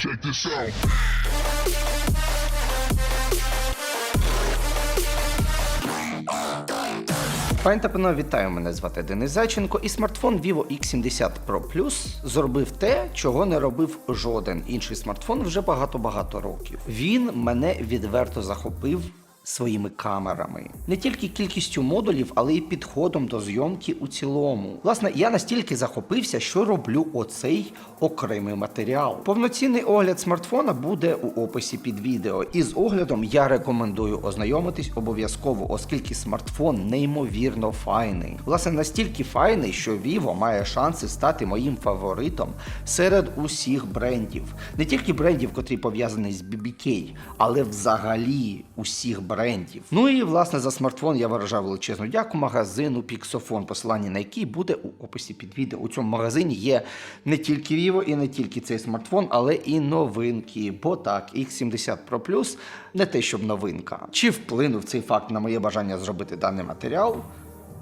Check this. Пані та панове, вітаю! Мене звати Денис Зайченко, і смартфон Vivo X70 Pro Plus зробив те, чого не робив жоден інший смартфон вже багато-багато років. Він мене відверто захопив. Своїми камерами не тільки кількістю модулів, але й підходом до зйомки у цілому. Власне, я настільки захопився, що роблю оцей окремий матеріал. Повноцінний огляд смартфона буде у описі під відео. І з оглядом я рекомендую ознайомитись обов'язково, оскільки смартфон неймовірно файний. Власне, настільки файний, що Vivo має шанси стати моїм фаворитом серед усіх брендів. Не тільки брендів, котрі пов'язані з BBK, але взагалі усіх брендів. Ну і власне за смартфон я виражаю величезну дяку магазину Піксофон, посилання на який буде у описі під відео. У цьому магазині є не тільки Vivo і не тільки цей смартфон, але і новинки. Бо так, X70 Pro Plus не те, щоб новинка. Чи вплинув цей факт на моє бажання зробити даний матеріал?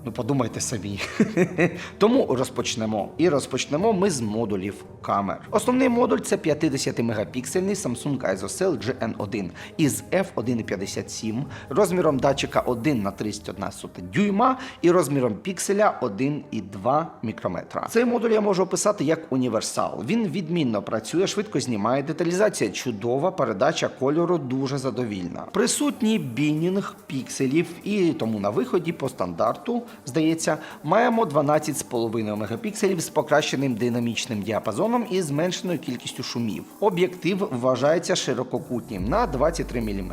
Ну, подумайте самі. Тому розпочнемо. І розпочнемо ми з модулів камер. Основний модуль це 50-мегапіксельний Samsung ISOCELL GN1 із f1.57, розміром датчика 1 на 31 сота дюйма і розміром пікселя 1,2 мікрометра. Цей модуль я можу описати як універсал. Він відмінно працює, швидко знімає деталізація, чудова передача кольору дуже задовільна. Присутній бінінг пікселів, і тому на виході по стандарту, здається, маємо 12,5 мегапікселів з покращеним динамічним діапазоном і зменшеною кількістю шумів. Об'єктив вважається ширококутнім на 23 мм.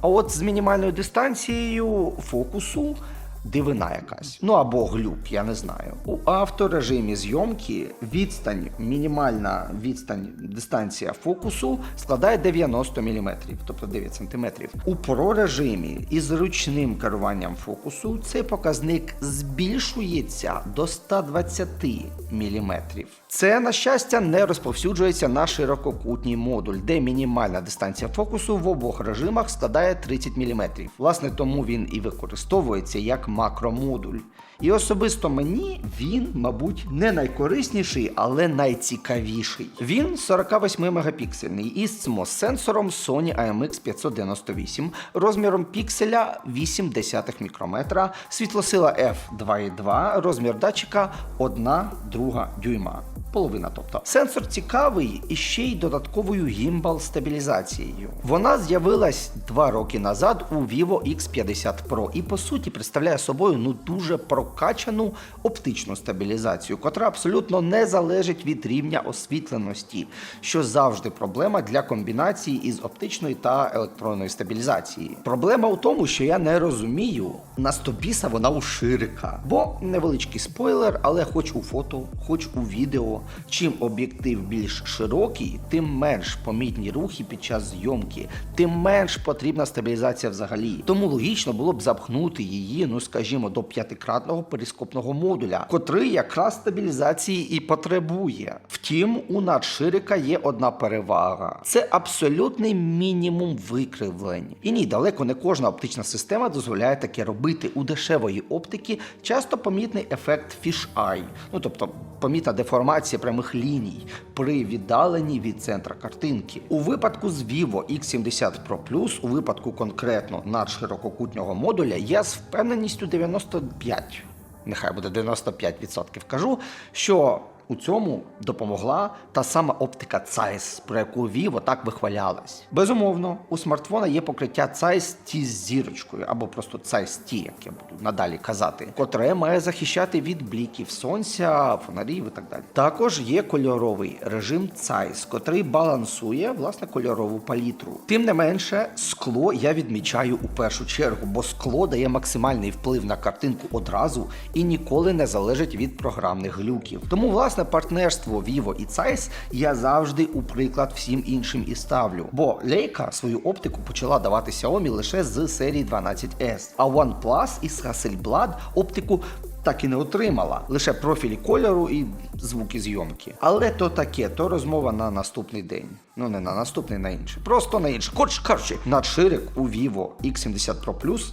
А от з мінімальною дистанцією фокусу дивина якась. Ну або глюк, я не знаю. У авторежимі зйомки відстань, мінімальна відстань, дистанція фокусу складає 90 мм, тобто 9 см. У прорежимі із ручним керуванням фокусу цей показник збільшується до 120 мм. Це, на щастя, не розповсюджується на ширококутній модуль, де мінімальна дистанція фокусу в обох режимах складає 30 мм. Власне, тому він і використовується як макромодуль. І особисто мені він, мабуть, не найкорисніший, але найцікавіший. Він 48 мегапіксельний із CMOS-сенсором Sony IMX598, розміром пікселя 0,8 мікрометра, світлосила f2.2, розмір датчика 1 друга дюйма. Половина, тобто сенсор цікавий і ще й додатковою гімбал стабілізацією. Вона з'явилась два роки назад у Vivo X50 Pro і по суті представляє собою ну дуже прокачану оптичну стабілізацію, котра абсолютно не залежить від рівня освітленості, що завжди проблема для комбінації із оптичної та електронної стабілізації. Проблема у тому, що я не розумію, на стобіса вона у ширика. Бо невеличкий спойлер, але хоч у фото, хоч у відео, чим об'єктив більш широкий, тим менш помітні рухи під час зйомки, тим менш потрібна стабілізація взагалі. Тому логічно було б запхнути її, ну скажімо, до п'ятикратного перископного модуля, котрий якраз стабілізації і потребує. Втім, у надширика є одна перевага: це абсолютний мінімум викривлень. І ні, далеко не кожна оптична система дозволяє таке робити. У дешевої оптики часто помітний ефект фіш-ай, ну тобто помітна деформація прямих ліній при віддаленні від центра картинки. У випадку з Vivo X70 Pro Plus, у випадку конкретно надширококутнього модуля, я з впевненістю 95%. нехай буде 95% кажу, що у цьому допомогла та сама оптика Zeiss, про яку Vivo так вихвалялась. Безумовно, у смартфона є покриття Zeiss T з зірочкою, або просто Zeiss T, як я буду надалі казати, котре має захищати від бліків сонця, фонарів і так далі. Також є кольоровий режим Zeiss, котрий балансує власне кольорову палітру. Тим не менше, скло я відмічаю у першу чергу, бо скло дає максимальний вплив на картинку одразу і ніколи не залежить від програмних глюків. Тому, власне, партнерство Vivo і Zeiss я завжди у приклад всім іншим і ставлю. Бо Leica свою оптику почала давати Xiaomi лише з серії 12S, а OnePlus із Hasselblad оптику так і не отримала. Лише профілі кольору і звуки зйомки. Але то таке, то розмова на наступний день. Ну не на наступний, на інший. Просто на інший. Коротше кажучи, надширик у Vivo X70 Pro Plus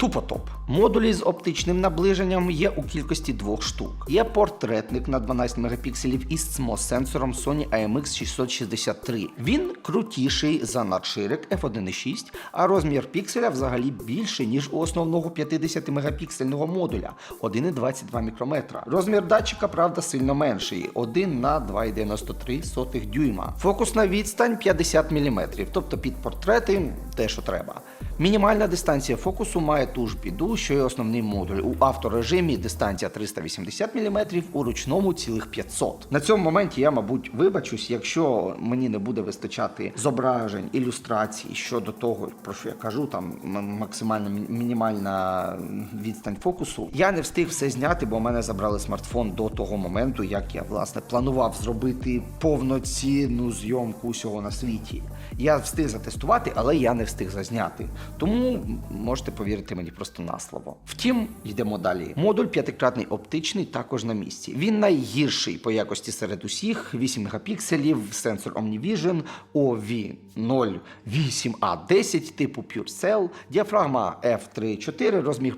Тупо топ. Модулі з оптичним наближенням є у кількості двох штук. Є портретник на 12 мегапікселів із CMOS сенсором Sony IMX 663. Він крутіший за надширик f1.6, а розмір пікселя взагалі більший, ніж у основного 50 мегапіксельного модуля 1,22 мікрометра. Розмір датчика, правда, сильно менший 1 на 2,93 дюйма. Фокусна відстань 50 мм, тобто під портрети те, що треба. Мінімальна дистанція фокусу має ту ж біду, що й основний модуль. У авторежимі дистанція 380 мм, у ручному цілих 500. На цьому моменті я, мабуть, вибачусь, якщо мені не буде вистачати зображень, ілюстрацій щодо того, про що я кажу, там максимальна мінімальна відстань фокусу. Я не встиг все зняти, бо мене забрали смартфон до того моменту, як я власне планував зробити повноцінну зйомку усього на світі. Я встиг затестувати, але я не встиг зазняти. Тому можете повірити мені просто на слово. Втім, йдемо далі. Модуль п'ятикратний оптичний також на місці. Він найгірший по якості серед усіх, 8 мегапікселів, сенсор OmniVision, OV08A10 типу PureCell, діафрагма F3.4, розмір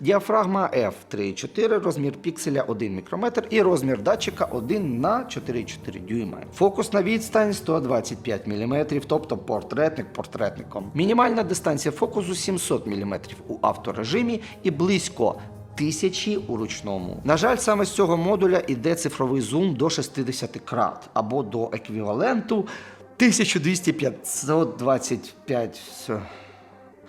Діафрагма F3.4, розмір пікселя 1 мікрометр і розмір датчика 1 на 4,4 дюйма. Фокусна відстань 125 мм, тобто портретник портретником. Мінімальна дистанція фокусу 700 мм у авторежимі і близько тисячі у ручному. На жаль, саме з цього модуля йде цифровий зум до 60 крат або до еквіваленту 1225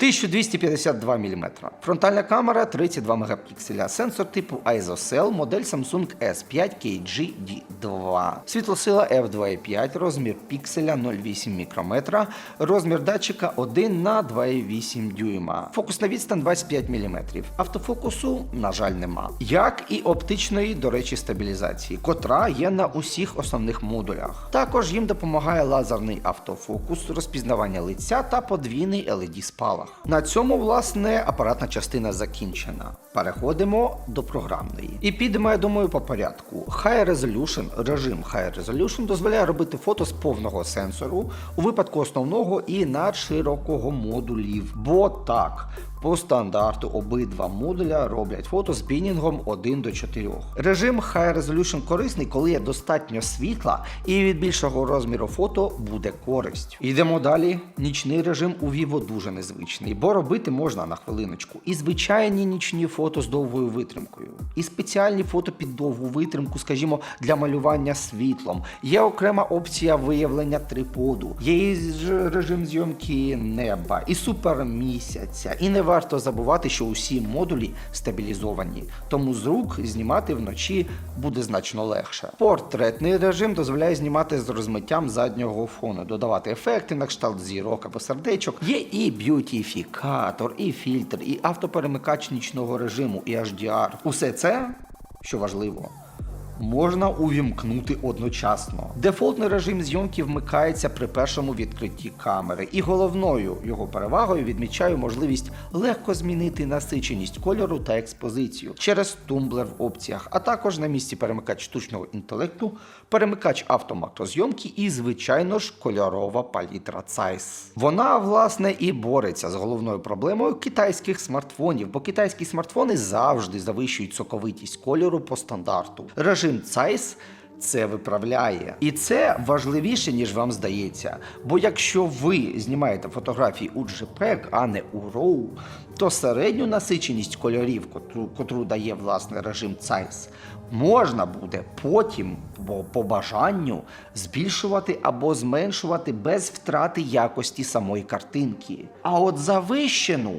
1252 мм. Фронтальна камера 32 мегапікселя. Сенсор типу ISOCELL, модель Samsung S5 KG-D2. Світлосила f2.5, розмір пікселя 0,8 мікрометра, розмір датчика 1 на 2,8 дюйма. Фокусна відстань 25 мм. Автофокусу, на жаль, нема. Як і оптичної, до речі, стабілізації, котра є на усіх основних модулях. Також їм допомагає лазерний автофокус, розпізнавання лиця та подвійний LED спалах. На цьому, власне, апаратна частина закінчена. Переходимо до програмної. І підемо, я думаю, по порядку. High Resolution, режим High Resolution дозволяє робити фото з повного сенсору у випадку основного і надширокого модулів. Бо так, по стандарту обидва модуля роблять фото з бінінгом 1 до 4. Режим High Resolution корисний, коли є достатньо світла, і від більшого розміру фото буде користь. Йдемо далі. Нічний режим у Vivo дуже незвичний, бо робити можна на хвилиночку. І звичайні нічні фото з довгою витримкою, і спеціальні фото під довгу витримку, скажімо, для малювання світлом. Є окрема опція виявлення триподу, є і режим зйомки неба, і супермісяця. І не варто забувати, що усі модулі стабілізовані, тому з рук знімати вночі буде значно легше. Портретний режим дозволяє знімати з розмиттям заднього фону, додавати ефекти на кшталт зірок або сердечок. Є і б'ютіфікатор, і фільтр, і автоперемикач нічного режиму, і HDR. Усе це, що важливо, можна увімкнути одночасно. Дефолтний режим зйомки вмикається при першому відкритті камери, і головною його перевагою відмічаю можливість легко змінити насиченість кольору та експозицію через тумблер в опціях, а також на місці перемикач штучного інтелекту, перемикач автомакрозйомки і, звичайно ж, кольорова палітра Zeiss. Вона, власне, і бореться з головною проблемою китайських смартфонів, бо китайські смартфони завжди завищують соковитість кольору по стандарту. Режим Zeiss це виправляє. І це важливіше, ніж вам здається. Бо якщо ви знімаєте фотографії у JPEG, а не у RAW, то середню насиченість кольорів, котру, котру дає власне режим Zeiss, можна буде потім по, по бажанню збільшувати або зменшувати без втрати якості самої картинки. А от завищену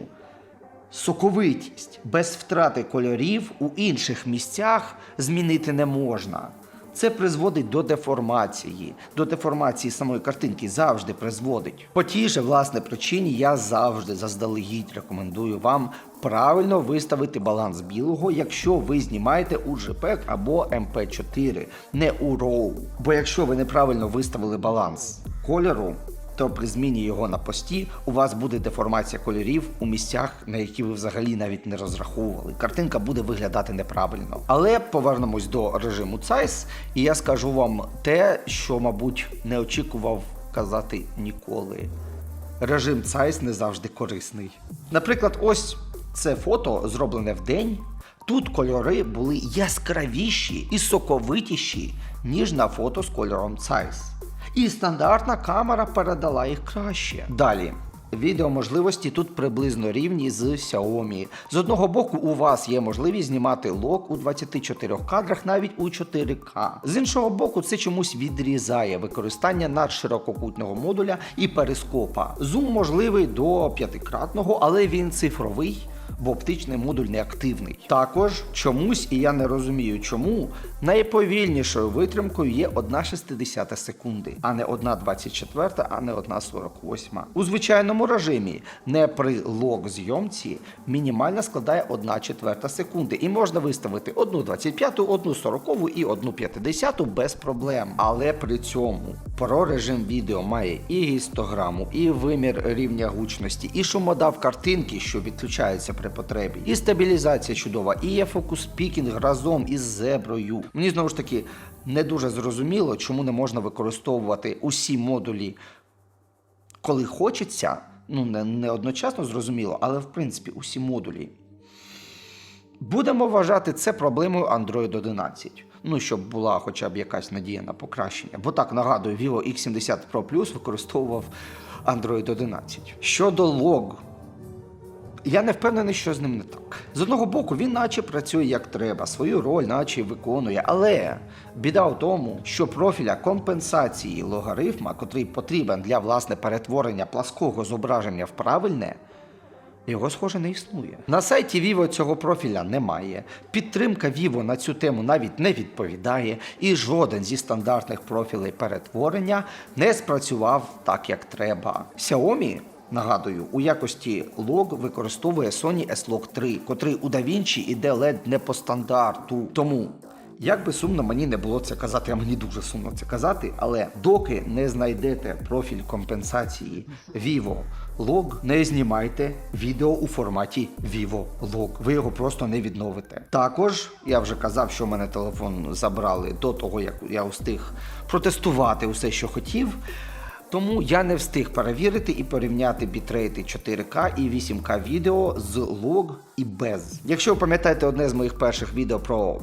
соковитість без втрати кольорів у інших місцях змінити не можна. Це призводить до деформації. До деформації самої картинки завжди призводить. По тій же власне причині я завжди заздалегідь рекомендую вам правильно виставити баланс білого, якщо ви знімаєте у JPEG або MP4, не у RAW. Бо якщо ви неправильно виставили баланс кольору, то при зміні його на пості у вас буде деформація кольорів у місцях, на які ви взагалі навіть не розраховували. Картинка буде виглядати неправильно. Але повернемось до режиму Zeiss, і я скажу вам те, що, мабуть, не очікував казати ніколи. режим Zeiss не завжди корисний. Наприклад, ось це фото зроблене вдень. Тут кольори були яскравіші і соковитіші, ніж на фото з кольором Zeiss. І стандартна камера передала їх краще. Далі. Відеоможливості тут приблизно рівні з Xiaomi. З одного боку, у вас є можливість знімати лог у 24 кадрах навіть у 4К. З іншого боку, це чомусь відрізає використання надширококутного модуля і перископа. Зум можливий до п'ятикратного, але він цифровий. Бо оптичний модуль не активний. Також чомусь, і я не розумію чому, найповільнішою витримкою є 1,60 секунди, а не 1,24, а не 1,48. У звичайному режимі, не при лог зйомці, мінімальна складає 1 четверта секунди. І можна виставити 1,25, 1,40 і 1,50 без проблем. Але при цьому про режим відео має і гістограму, і вимір рівня гучності, і шумодав картинки, що відключаються при потребі, і стабілізація чудова, і є фокус пікінг разом із зеброю. Мені знову ж таки не дуже зрозуміло, чому не можна використовувати усі модулі, коли хочеться. Ну, не, не одночасно зрозуміло, але в принципі усі модулі. Будемо вважати це проблемою Android 11. Ну, щоб була хоча б якась надія на покращення. Бо так нагадую, Vivo X70 Pro Plus використовував Android 11. Щодо лог, я не впевнений, що з ним не так. З одного боку, він наче працює як треба, свою роль наче виконує, але біда в тому, що профіля компенсації логарифма, котрий потрібен для власне перетворення плаского зображення в правильне, його, схоже, не існує. На сайті Vivo цього профіля немає. Підтримка Vivo на цю тему навіть не відповідає, і жоден зі стандартних профілей перетворення не спрацював так, як треба. Xiaomi, нагадую, у якості лог використовує Sony S-Log 3, котрий у DaVinci іде ледь не по стандарту. Тому як би сумно мені не було це казати, а мені дуже сумно це казати, але доки не знайдете профіль компенсації Vivo Log, не знімайте відео у форматі Vivo Log. Ви його просто не відновите. Також я вже казав, що в мене телефон забрали до того, як я встиг протестувати усе, що хотів. Тому я не встиг перевірити і порівняти бітрейти 4К і 8К відео з лог і без. Якщо ви пам'ятаєте одне з моїх перших відео про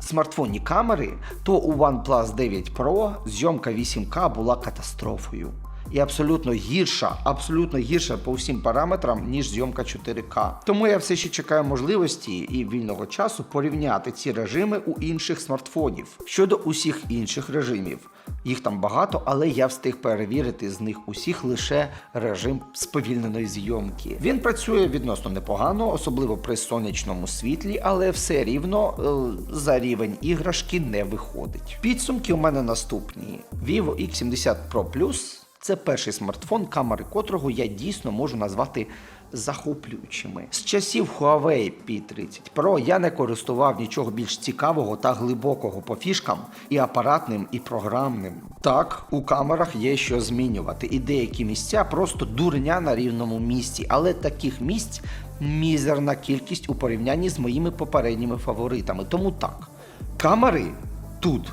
смартфонні камери, то у OnePlus 9 Pro зйомка 8К була катастрофою. І абсолютно гірша, абсолютно гірша по всім параметрам, ніж зйомка 4К. Тому я все ще чекаю можливості і вільного часу порівняти ці режими у інших смартфонів. Щодо усіх інших режимів, їх там багато, але я встиг перевірити з них усіх лише режим сповільненої зйомки. Він працює відносно непогано, особливо при сонячному світлі, але все рівно е, за рівень іграшки не виходить. Підсумки у мене наступні: Vivo X70 Pro Plus це перший смартфон, камери котрого я дійсно можу назвати захоплюючими. З часів Huawei P30 Pro я не користував нічого більш цікавого та глибокого по фішкам і апаратним, і програмним. Так, у камерах є що змінювати, і деякі місця просто дурня на рівному місці, але таких місць мізерна кількість у порівнянні з моїми попередніми фаворитами. Тому так, камери тут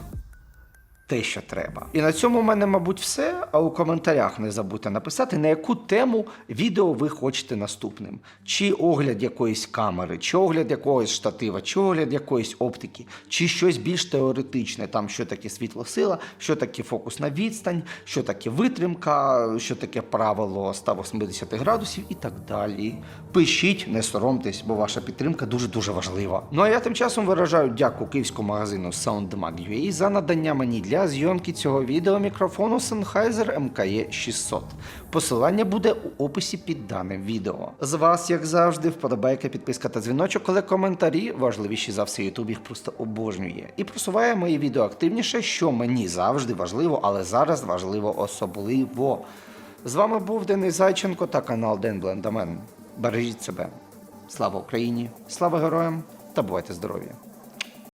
те, що треба. І на цьому в мене, мабуть, все. А у коментарях не забудьте написати, на яку тему відео ви хочете наступним. Чи огляд якоїсь камери, чи огляд якогось штатива, чи огляд якоїсь оптики, чи щось більш теоретичне, там що таке світлосила, що таке фокусна відстань, що таке витримка, що таке правило 180 градусів і так далі. Пишіть, не соромтесь, бо ваша підтримка дуже-дуже важлива. Ну а я тим часом виражаю дяку київському магазину SoundMag.ua за надання мені для зйомки цього відео мікрофону Sennheiser MKE 600. Посилання буде у описі під даним відео. З вас, як завжди, вподобайка, підписка та дзвіночок, але коментарі важливіші за все. Ютуб їх просто обожнює. І просуває мої відео активніше, що мені завжди важливо, але зараз важливо особливо. З вами був Денис Зайченко та канал Ден Блендамен. Бережіть себе. Слава Україні! Слава героям та бувайте здорові!